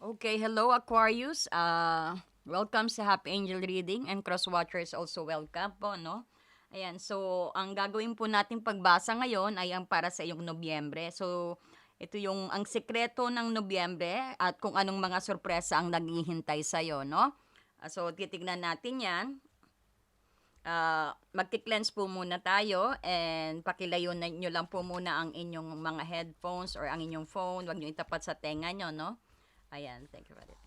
Okay, hello Aquarius. Uh, welcome sa Happy Angel Reading and Cross Watchers also welcome po, no? Ayan, so ang gagawin po nating pagbasa ngayon ay ang para sa iyong Nobyembre. So, ito yung ang sekreto ng Nobyembre at kung anong mga sorpresa ang naghihintay sa iyo, no? Ah, so, titignan natin 'yan. Ah, magki-cleanse po muna tayo and pakilayo na nyo lang po muna ang inyong mga headphones or ang inyong phone. Huwag nyo itapat sa tenga nyo, no? Ayan, thank you very much.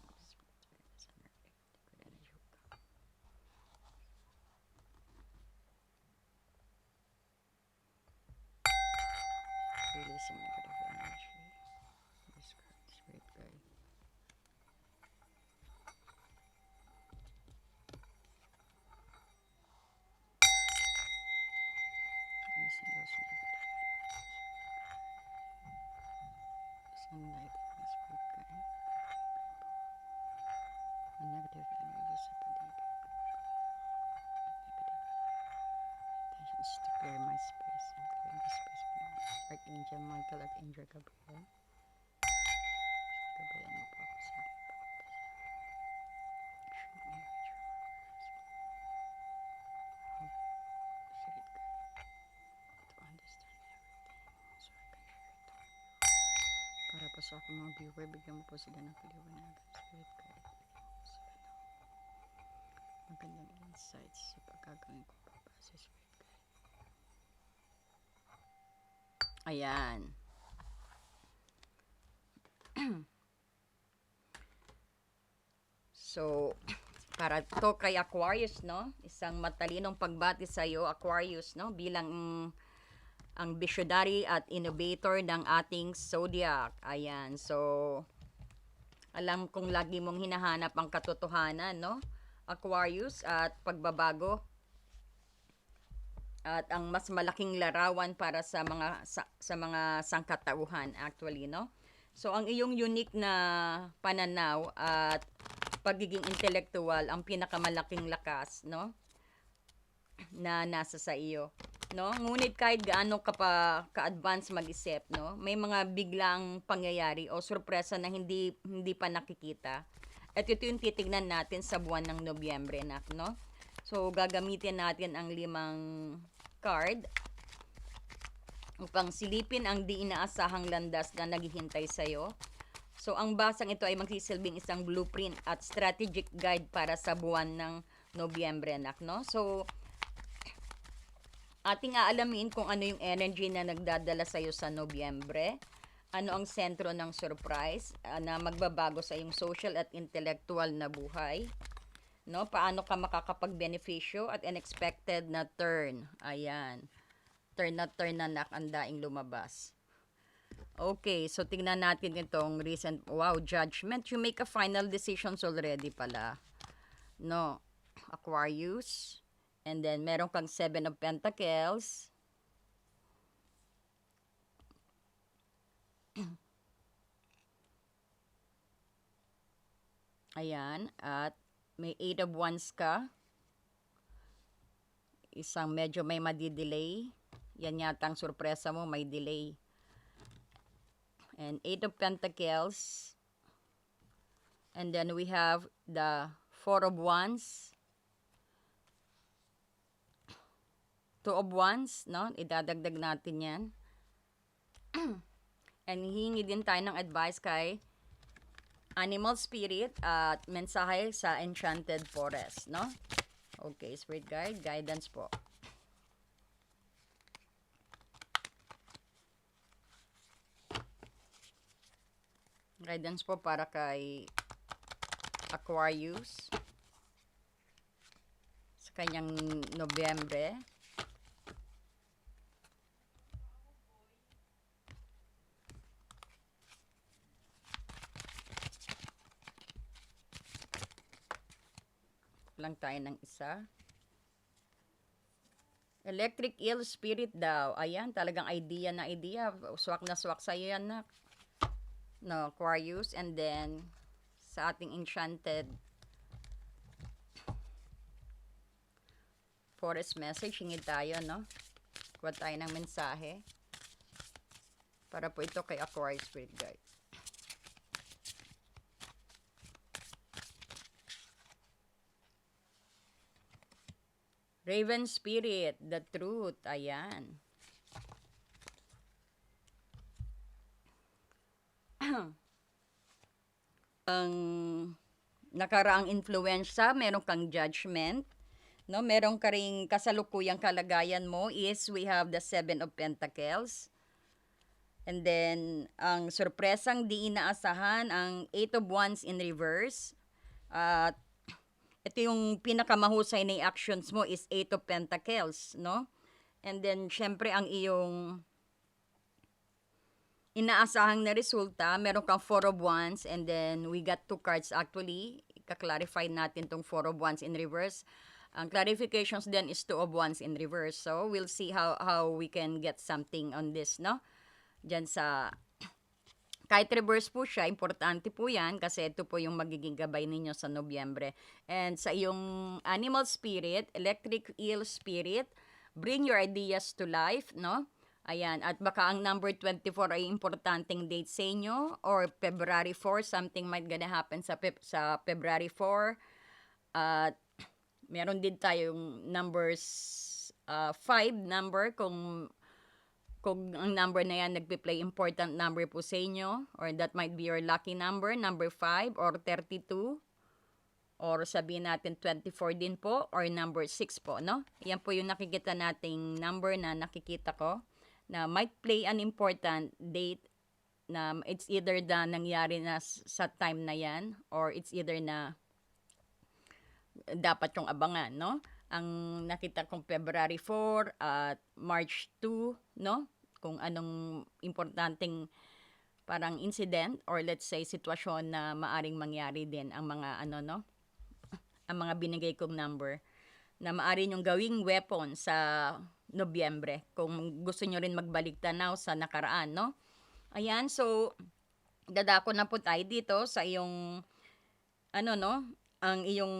Archangel Michael at Angel Gabriel. Gabriel mo po ako sa. Para po sa aking mga viewer, bigyan mo po sila ng kaliwanagan. Spirit guide, ng magandang insights sa pagkagawin ko papasa Spirit guide. Ayan. so, para to kay Aquarius, no? Isang matalinong pagbati sa iyo, Aquarius, no? Bilang mm, ang visionary at innovator ng ating zodiac. Ayan. So, alam kong lagi mong hinahanap ang katotohanan, no? Aquarius at pagbabago at ang mas malaking larawan para sa mga sa, sa mga sangkatauhan actually no? So ang iyong unique na pananaw at pagiging intellectual ang pinakamalaking lakas no? Na nasa sa iyo no? Ngunit kahit gaano ka pa ka-advance mag-isip no? May mga biglang pangyayari o sorpresa na hindi hindi pa nakikita. At ito yung titignan natin sa buwan ng Nobyembre nak no? So gagamitin natin ang limang card upang silipin ang di inaasahang landas na naghihintay sa iyo So, ang basang ito ay magsisilbing isang blueprint at strategic guide para sa buwan ng Nobyembre, anak, no? So, ating aalamin kung ano yung energy na nagdadala sa iyo sa Nobyembre. Ano ang sentro ng surprise ah, na magbabago sa iyong social at intellectual na buhay. No? Paano ka makakapag-beneficyo at unexpected na turn. Ayan. Turn na turn na nak ang daing lumabas. Okay, so tingnan natin itong recent, wow, judgment. You make a final decisions already pala. No, Aquarius. And then, meron kang Seven of Pentacles. Ayan, at may Eight of Wands ka. Isang medyo may madidelay. Yan yata ang sorpresa mo, may delay. And eight of pentacles. And then we have the four of wands. Two of wands no? Idadagdag natin yan. And hingi din tayo ng advice kay animal spirit at mensahe sa enchanted forest no okay spirit guide guidance po Guidance po para kay Aquarius sa kanyang Nobyembre. Lang tayo ng isa. Electric eel spirit daw. Ayan, talagang idea na idea. Swak na swak sa'yo yan, nak no, Aquarius, and then sa ating enchanted forest message, hingi tayo, no? Kuha tayo ng mensahe. Para po ito kay Aquarius Spirit Guide. Raven Spirit, the truth. Ayan. ang nakaraang influensya, meron kang judgment, no? Meron ka ring kasalukuyang kalagayan mo is we have the Seven of Pentacles. And then, ang sorpresang di inaasahan, ang Eight of Wands in reverse. At ito yung pinakamahusay na actions mo is Eight of Pentacles, no? And then, syempre, ang iyong inaasahang na resulta, meron kang Four of Wands, and then we got two cards actually. Ika-clarify natin tong Four of Wands in reverse. Ang clarifications then is Two of Wands in reverse. So, we'll see how how we can get something on this, no? Diyan sa kahit reverse po siya, importante po yan kasi ito po yung magiging gabay ninyo sa Nobyembre. And sa iyong animal spirit, electric eel spirit, bring your ideas to life, no? Ayan, at baka ang number 24 ay importanteng date sa inyo or February 4, something might gonna happen sa, Feb- sa February 4. At meron din tayong numbers 5 number kung kung ang number na yan nagpe-play important number po sa inyo or that might be your lucky number, number 5 or 32 or sabihin natin 24 din po or number 6 po, no? Yan po yung nakikita nating number na nakikita ko na might play an important date na it's either na nangyari na sa time na yan or it's either na dapat yung abangan, no? Ang nakita kong February 4 at March 2, no? Kung anong importanteng parang incident or let's say sitwasyon na maaring mangyari din ang mga ano no? Ang mga binigay kong number na maaari nyong gawing weapon sa Nobyembre. Kung gusto nyo rin magbalik tanaw sa nakaraan no? Ayan so dadako na po tayo dito sa iyong ano no? Ang iyong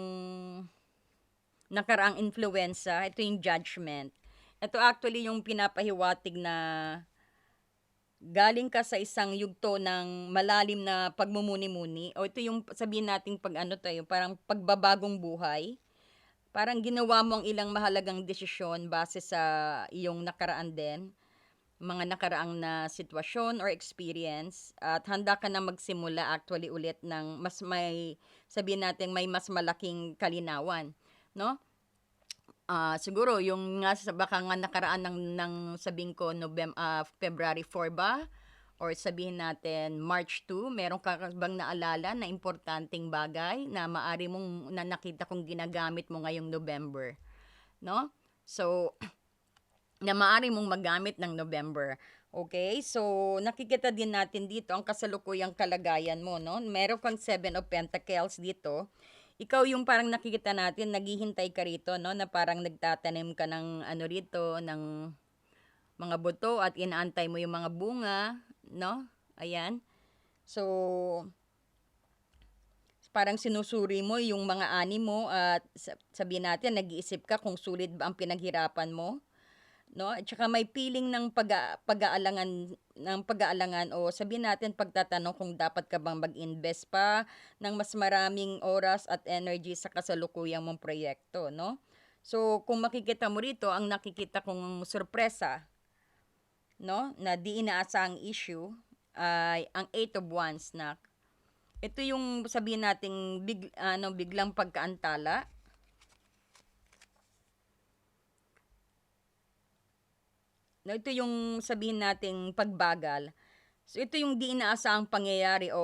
nakaraang influenza ito yung judgment ito actually yung pinapahiwatig na galing ka sa isang yugto ng malalim na pagmumuni-muni. O ito yung sabihin nating pag ano tayo parang pagbabagong buhay. Parang ginawa mo ang ilang mahalagang desisyon base sa iyong nakaraan din. Mga nakaraang na sitwasyon or experience. At handa ka na magsimula actually ulit ng mas may sabihin natin may mas malaking kalinawan no Ah, siguro yung nga sa baka nga nakaraan ng ng sabihin ko November February 4 ba or sabihin natin March 2, meron ka bang naalala na importanteng bagay na maari mong na nakita kong ginagamit mo ngayong November, no? So na maaari mong magamit ng November. Okay? So, nakikita din natin dito ang kasalukuyang kalagayan mo, no? Meron kang Seven of Pentacles dito. Ikaw yung parang nakikita natin, naghihintay ka rito, no? Na parang nagtatanim ka ng ano rito, ng mga buto at inaantay mo yung mga bunga, no? Ayan. So, parang sinusuri mo yung mga ani mo at sa- sabihin natin, nag-iisip ka kung sulit ba ang pinaghirapan mo no? At saka may feeling ng pag pag-aalangan ng pag-aalangan o sabihin natin pagtatanong kung dapat ka bang mag-invest pa ng mas maraming oras at energy sa kasalukuyang mong proyekto, no? So, kung makikita mo rito, ang nakikita kong sorpresa, no, na di inaasahang issue ay ang Eight of Wands na ito yung sabihin nating big, ano, biglang pagkaantala No, ito yung sabihin nating pagbagal. So ito yung di inaasahang pangyayari o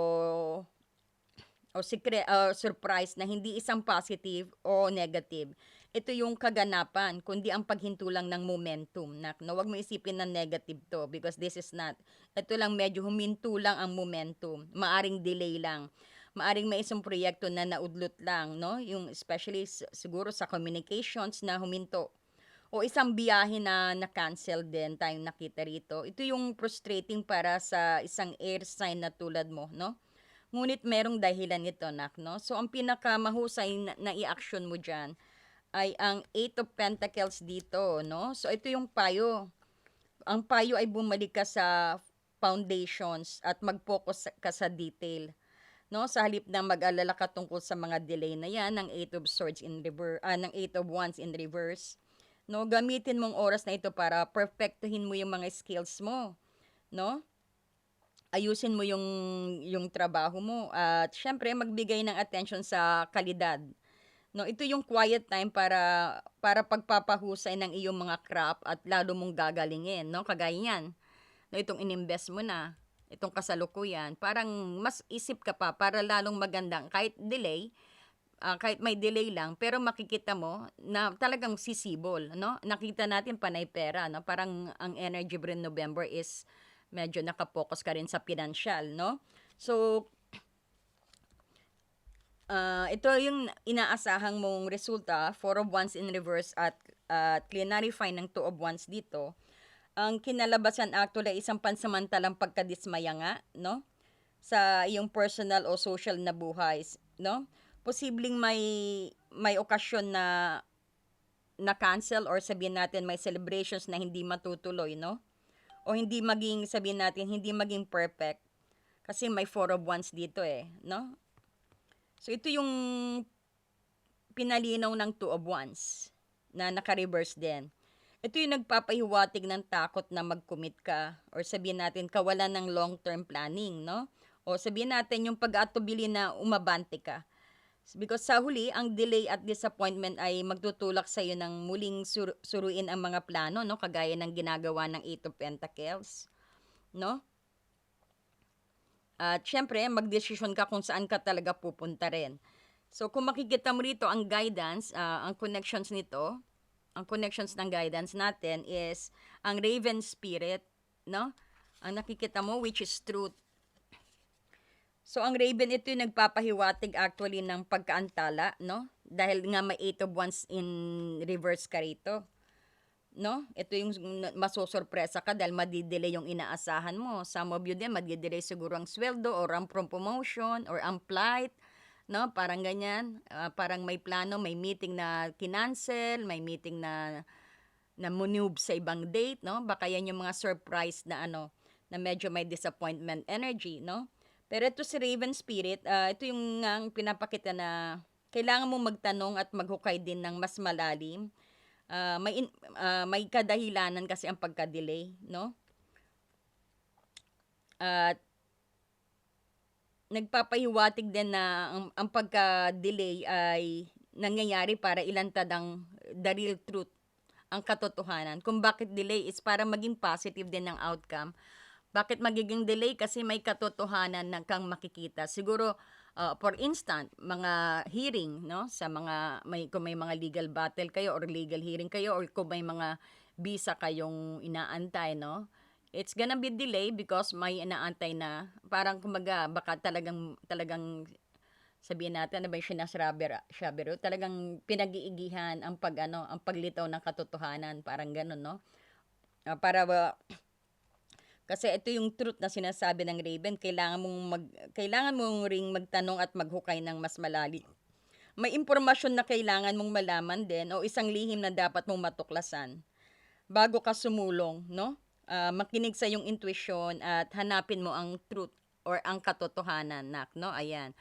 o secret o surprise na hindi isang positive o negative. Ito yung kaganapan, kundi ang paghinto lang ng momentum. Na, no, wag mo isipin na negative to because this is not. Ito lang medyo huminto lang ang momentum. Maaring delay lang. Maaring may isang proyekto na naudlot lang, no? Yung especially siguro sa communications na huminto o isang biyahe na na-cancel din tayong nakita rito. Ito yung frustrating para sa isang air sign na tulad mo, no? Ngunit merong dahilan ito, nak, no? So, ang pinakamahusay na, na i-action mo dyan ay ang Eight of Pentacles dito, no? So, ito yung payo. Ang payo ay bumalik ka sa foundations at mag-focus ka sa detail. No, sa halip na mag-alala ka tungkol sa mga delay na yan ng Eight of Swords in reverse, ah, ng Eight of Wands in reverse no? Gamitin mong oras na ito para perfectuhin mo yung mga skills mo, no? Ayusin mo yung yung trabaho mo at siyempre magbigay ng attention sa kalidad. No, ito yung quiet time para para pagpapahusay ng iyong mga craft at lalo mong gagalingin, no? Kagaya niyan. No, itong ininvest mo na, itong kasalukuyan, parang mas isip ka pa para lalong magandang kahit delay, ah, kahit may delay lang, pero makikita mo na talagang sisibol, no? Nakita natin panay pera, no? Parang ang energy brain November is medyo nakapokus ka rin sa financial, no? So, ah, ito yung inaasahang mong resulta, four of wands in reverse at at clarify ng two of wands dito. Ang kinalabasan actually isang pansamantalang pagkadismaya nga, no? Sa iyong personal o social na buhay, no? Posibleng may may okasyon na na cancel or sabihin natin may celebrations na hindi matutuloy, no? O hindi maging sabihin natin hindi maging perfect kasi may four of wands dito eh, no? So ito yung pinalinaw ng two of wands na naka-reverse din. Ito yung nagpapahiwatig ng takot na mag-commit ka or sabihin natin kawalan ng long-term planning, no? O sabihin natin yung pag-atubili na umabante ka. Because sa huli, ang delay at disappointment ay magtutulak sa iyo ng muling sur- suruin ang mga plano, no? Kagaya ng ginagawa ng Eight of Pentacles, no? At syempre, magdesisyon ka kung saan ka talaga pupunta rin. So, kung makikita mo rito, ang guidance, ah, ang connections nito, ang connections ng guidance natin is ang Raven Spirit, no? Ang nakikita mo, which is truth. So, ang Raven, ito yung nagpapahiwatig actually ng pagkaantala, no? Dahil nga may Eight of Wands in reverse ka rito. No? Ito yung masosorpresa ka dahil madidelay yung inaasahan mo. Some of you din, madidelay siguro ang sweldo or ang promotion or ang flight. No? Parang ganyan. Ah, parang may plano, may meeting na kinancel, may meeting na na move sa ibang date, no? Baka yan yung mga surprise na ano, na medyo may disappointment energy, no? Pero ito si Raven Spirit, ah, ito yung ang pinapakita na kailangan mong magtanong at maghukay din ng mas malalim. Ah, may in- ah, may kadahilanan kasi ang pagka-delay, no? At nagpapahiwatig din na ang, ang pagka-delay ay nangyayari para ilantad ang the real truth, ang katotohanan. Kung bakit delay is para maging positive din ang outcome. Bakit magiging delay? Kasi may katotohanan na kang makikita. Siguro, uh, for instant, mga hearing, no? Sa mga, may, kung may mga legal battle kayo or legal hearing kayo or kung may mga visa kayong inaantay, no? It's gonna be delay because may inaantay na parang kumbaga baka talagang talagang sabihin natin ano ba yung sabero talagang pinag-iigihan ang pag ano ang paglitaw ng katotohanan parang gano'n no Ah, para ba kasi ito yung truth na sinasabi ng Raven kailangan mong mag kailangan mong ring magtanong at maghukay ng mas malalim may impormasyon na kailangan mong malaman din o isang lihim na dapat mong matuklasan bago ka sumulong, no? Ah, makinig sa yung intuition at hanapin mo ang truth or ang katotohanan, nak, no? Ayan.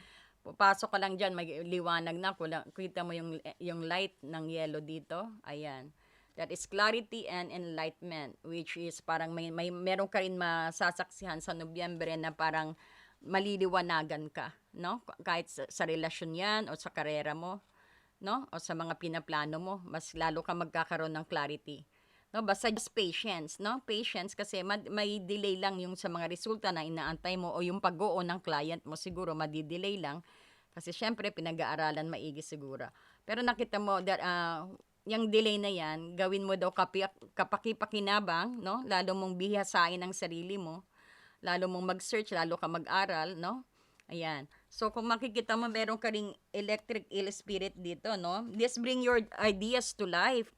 Papasok ka lang diyan, may liwanag na, kita mo yung yung light ng yellow dito. Ayan. That is clarity and enlightenment, which is parang may, may meron ka rin masasaksihan sa Nobyembre na parang maliliwanagan ka, no? Kahit sa, sa relasyon yan o sa karera mo, no? O sa mga pinaplano mo, mas lalo ka magkakaroon ng clarity. No, basta just patience, no? Patience kasi may delay lang yung sa mga resulta na inaantay mo o yung pag-oo ng client mo siguro madidelay lang kasi syempre pinag-aaralan maigi siguro. Pero nakita mo that ah, yung delay na yan, gawin mo daw kapi- kapaki-pakinabang, no? Lalo mong bihasain ang sarili mo, lalo mong mag-search, lalo ka mag-aral, no? Ayan. So, kung makikita mo, meron ka ring electric eel spirit dito, no? This bring your ideas to life.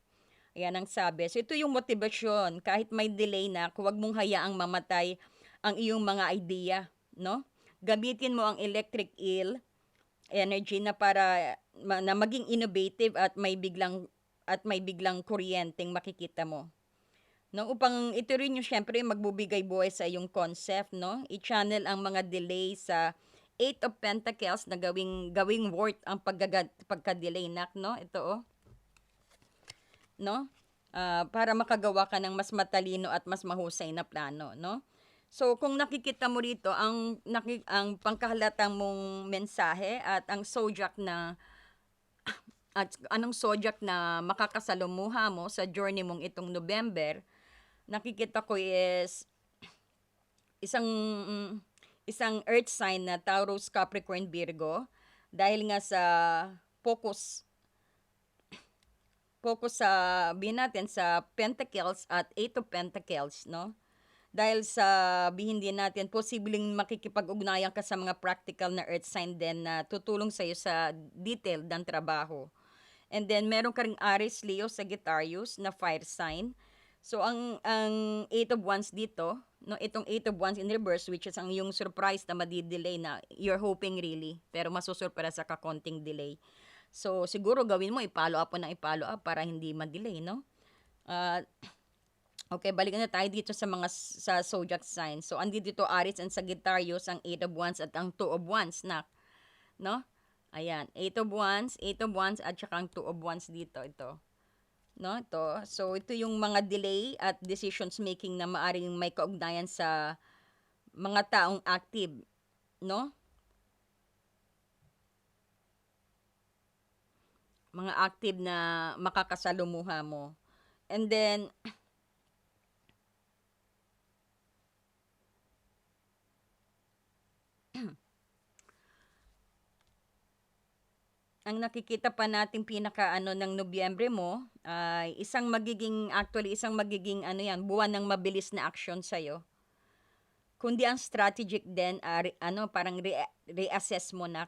Ayan ang sabi. So, ito yung motivasyon. Kahit may delay na, huwag mong hayaang mamatay ang iyong mga idea, no? Gamitin mo ang electric eel energy na para na maging innovative at may biglang at may biglang kuryenteng makikita mo. No, upang ito rin yung syempre magbubigay buhay sa iyong concept, no? I-channel ang mga delay sa Eight of Pentacles na gawing gawing worth ang paggaga, pagka-delay nak, no? Ito oh no? ah, para makagawa ka ng mas matalino at mas mahusay na plano, no? So, kung nakikita mo rito, ang, naki, ang pangkahalatang mong mensahe at ang zodiac na at anong zodiac na makakasalumuha mo sa journey mong itong November, nakikita ko is isang isang earth sign na Taurus, Capricorn, Virgo dahil nga sa focus focus sa bihin natin sa Pentacles at Eight of Pentacles, no? Dahil sa bihin din natin, posibleng makikipag-ugnayan ka sa mga practical na earth sign din na tutulong sa iyo sa detail ng trabaho. And then meron ka ring Aries, Leo, Sagittarius na fire sign. So ang ang Eight of Wands dito, no, itong Eight of Wands in reverse which is ang yung surprise na madi-delay na you're hoping really pero masusurpresa ka konting delay. So siguro gawin mo i-follow up na i-follow up para hindi ma-delay, no? Ah, okay, balikan na tayo dito sa mga sa zodiac signs. So andito dito Aries and Sagittarius ang Eight of Wands at ang Two of Wands na, no? Ayan, Eight of Wands, Eight of Wands at saka ang Two of Wands dito, ito. No, ito. So, ito yung mga delay at decisions making na maaring may kaugnayan sa mga taong active, no? Mga active na makakasalumuha mo. And then, ang nakikita pa natin pinaka ano ng Nobyembre mo ay isang magiging actually isang magiging ano yan buwan ng mabilis na action sa kundi ang strategic din ah, re- ano parang re- reassess mo na.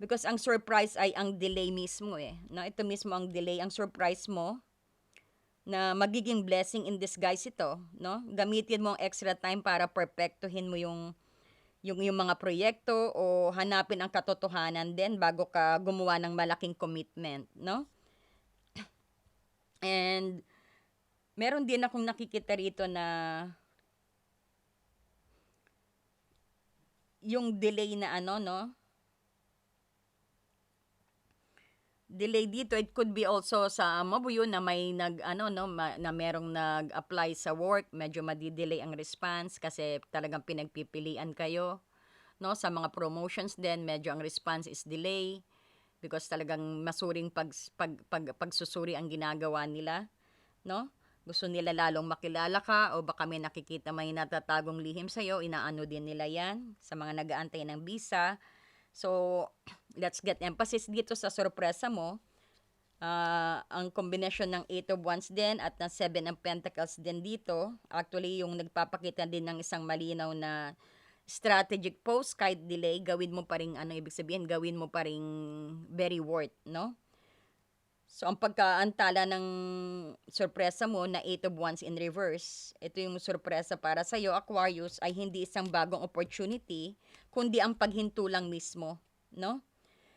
Because ang surprise ay ang delay mismo eh no? Ito mismo ang delay. Ang surprise mo na magiging blessing in disguise ito no? Gamitin mo ang extra time para perfectuhin mo yung yung yung mga proyekto o hanapin ang katotohanan din bago ka gumawa ng malaking commitment, no? And meron din akong nakikita rito na yung delay na ano, no? Delay dito, it could be also sa mabuyo na may nag ano no ma- na merong nag-apply sa work, medyo madi-delay ang response kasi talagang pinagpipilian kayo no? Sa mga promotions din medyo ang response is delay because talagang masuring pag, pag, pag pagsusuri ang ginagawa nila no? Gusto nila lalong makilala ka o baka may nakikita may natatagong lihim sa iyo inaano din nila yan sa mga nagaantay ng visa so let's get emphasis dito sa sorpresa mo Ah, ang combination ng Eight of Wands din at ng Seven of Pentacles din dito, actually yung nagpapakita din ng isang malinaw na strategic post kahit delay, gawin mo pa rin, ano ibig sabihin, gawin mo pa rin very worth, no? So, ang pagkaantala ng sorpresa mo na Eight of Wands in reverse, ito yung sorpresa para sa'yo, Aquarius, ay hindi isang bagong opportunity, kundi ang paghinto lang mismo, no?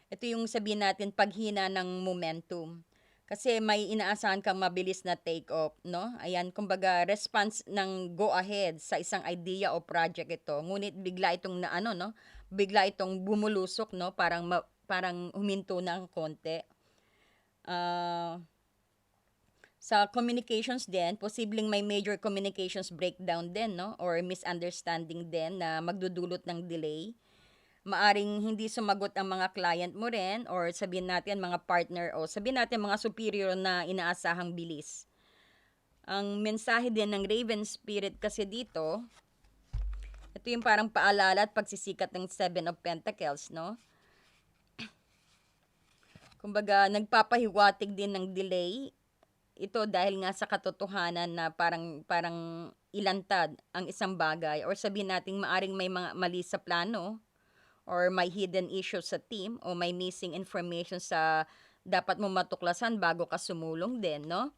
Ito yung sabihin natin paghina ng momentum. Kasi may inaasahan kang mabilis na take off, no? Ayan, kumbaga response ng go ahead sa isang idea o project ito. Ngunit bigla itong na ano, no? Bigla itong bumulusok, no? Parang ma- parang huminto ng konti. Ah, sa communications din, posibleng may major communications breakdown din, no? Or misunderstanding din na magdudulot ng delay maaring hindi sumagot ang mga client mo rin or sabihin natin mga partner o sabihin natin mga superior na inaasahang bilis. Ang mensahe din ng Raven Spirit kasi dito, ito yung parang paalala at pagsisikat ng Seven of Pentacles, no? Kumbaga, nagpapahiwatig din ng delay. Ito dahil nga sa katotohanan na parang parang ilantad ang isang bagay or sabihin natin maaring may mga mali sa plano or may hidden issue sa team o may missing information sa dapat mo matuklasan bago ka sumulong din, no?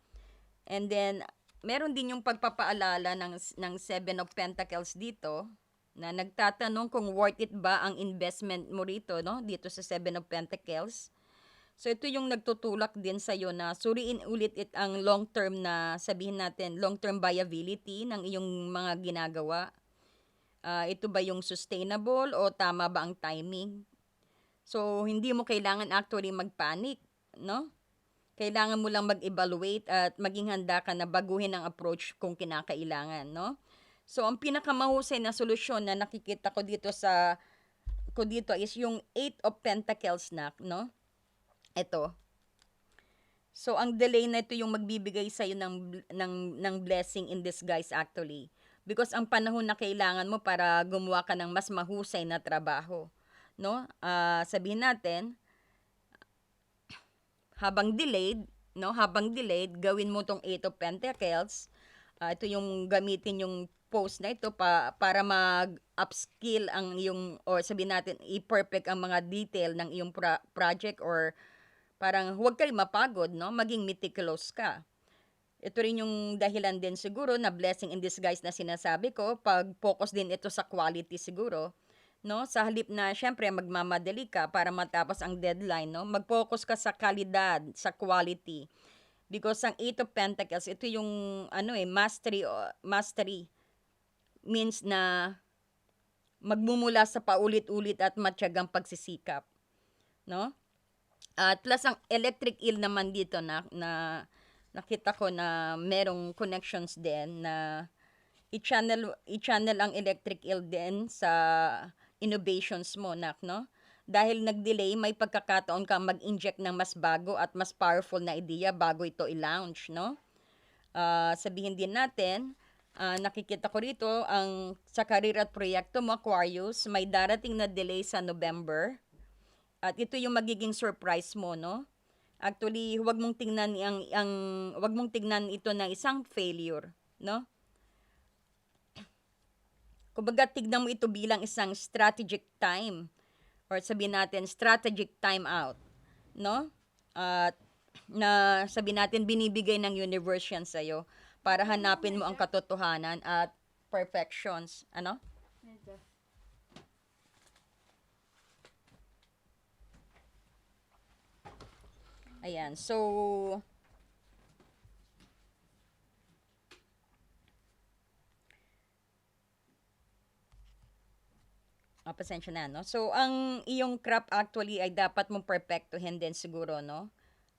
And then, meron din yung pagpapaalala ng, ng Seven of Pentacles dito na nagtatanong kung worth it ba ang investment mo rito, no? Dito sa Seven of Pentacles. So, ito yung nagtutulak din sa iyo na suriin ulit it ang long-term na, sabihin natin, long-term viability ng iyong mga ginagawa Ah, ito ba yung sustainable o tama ba ang timing? So, hindi mo kailangan actually magpanic, no? Kailangan mo lang mag-evaluate at maging handa ka na baguhin ang approach kung kinakailangan, no? So, ang pinakamahusay na solusyon na nakikita ko dito sa ko dito is yung Eight of Pentacles na, no? Ito. So, ang delay na ito yung magbibigay sa'yo ng, ng, ng blessing in disguise actually. Because ang panahon na kailangan mo para gumawa ka ng mas mahusay na trabaho. No? Ah, sabihin natin, habang delayed, no? Habang delayed, gawin mo tong Eight of Pentacles. Ah, ito yung gamitin yung post na ito pa, para mag-upskill ang iyong, or sabihin natin, i-perfect ang mga detail ng iyong pro- project or parang huwag kayo mapagod, no? Maging meticulous ka. Ito rin yung dahilan din siguro na blessing in disguise na sinasabi ko. Pag focus din ito sa quality siguro. No? Sa halip na syempre magmamadali ka para matapos ang deadline, no? Mag-focus ka sa kalidad, sa quality. Because ang Eight of Pentacles, ito yung ano eh, mastery, mastery means na magmumula sa paulit-ulit at matyagang pagsisikap. No? At plus ang electric eel naman dito na, na nakita ko na merong connections din na i-channel, i-channel ang electric eel din sa innovations mo, nak, no? Dahil nag-delay, may pagkakataon kang mag-inject ng mas bago at mas powerful na idea bago ito i-launch, no? Ah, sabihin din natin, ah, nakikita ko rito, ang sa career at proyekto mo, Aquarius, may darating na delay sa November. At ito yung magiging surprise mo, no? Actually, huwag mong tingnan ang ang huwag mong tingnan ito na isang failure, no? Kumbaga, tignan mo ito bilang isang strategic time or sabihin natin strategic time out, no? At na sabihin natin binibigay ng universe yan sa'yo para hanapin mo ang katotohanan at perfections, ano? Ayan, so Ah, pasensya na, no? So, ang iyong crop actually ay dapat mong perfectuhin din siguro, no?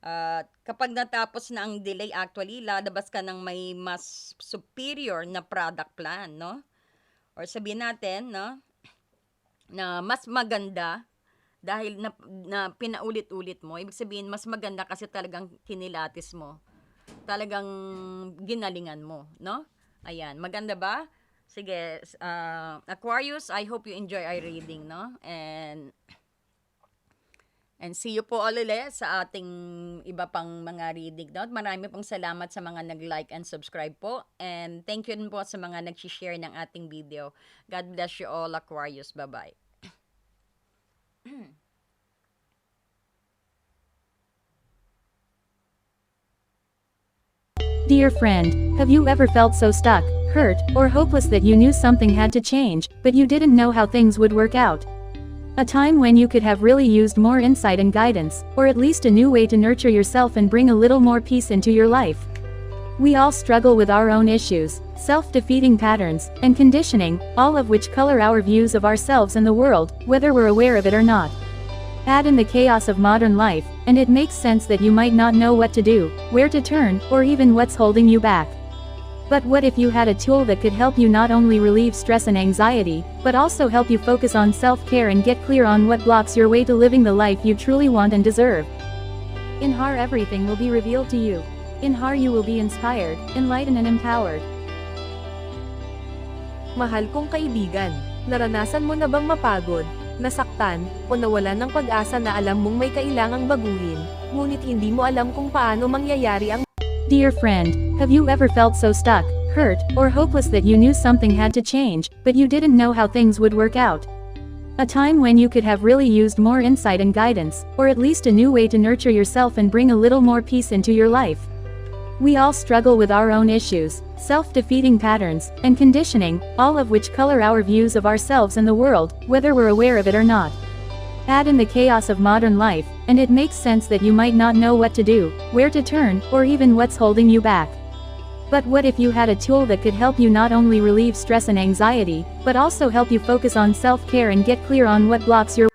At kapag natapos na ang delay actually, lalabas ka ng may mas superior na product plan, no? Or sabihin natin, no? Na mas maganda dahil na, na pinaulit-ulit mo. Ibig sabihin, mas maganda kasi talagang kinilatis mo. Talagang ginalingan mo, no? Ayan, maganda ba? Sige, ah, Aquarius, I hope you enjoy our reading, no? And and see you po all ulit sa ating iba pang mga reading, no? At Marami pong salamat sa mga nag-like and subscribe po. And thank you din po sa mga nag-share ng ating video. God bless you all, Aquarius. Bye-bye. Mm. Dear friend, have you ever felt so stuck, hurt, or hopeless that you knew something had to change, but you didn't know how things would work out? A time when you could have really used more insight and guidance, or at least a new way to nurture yourself and bring a little more peace into your life. We all struggle with our own issues, self-defeating patterns, and conditioning, all of which color our views of ourselves and the world, whether we're aware of it or not. Add in the chaos of modern life, and it makes sense that you might not know what to do, where to turn, or even what's holding you back. But what if you had a tool that could help you not only relieve stress and anxiety, but also help you focus on self-care and get clear on what blocks your way to living the life you truly want and deserve? In HAR everything will be revealed to you. In HAR you will be inspired, enlightened and empowered. Mahal kong kaibigan, naranasan mo na bang mapagod, nasaktan, o nawalan ng pag-asa na alam mong may kailangang baguhin, ngunit hindi mo alam kung paano mangyayari ang Dear friend, have you ever felt so stuck, hurt, or hopeless that you knew something had to change, but you didn't know how things would work out? A time when you could have really used more insight and guidance, or at least a new way to nurture yourself and bring a little more peace into your life. We all struggle with our own issues, self-defeating patterns, and conditioning, all of which color our views of ourselves and the world, whether we're aware of it or not. Add in the chaos of modern life, and it makes sense that you might not know what to do, where to turn, or even what's holding you back. But what if you had a tool that could help you not only relieve stress and anxiety, but also help you focus on self-care and get clear on what blocks your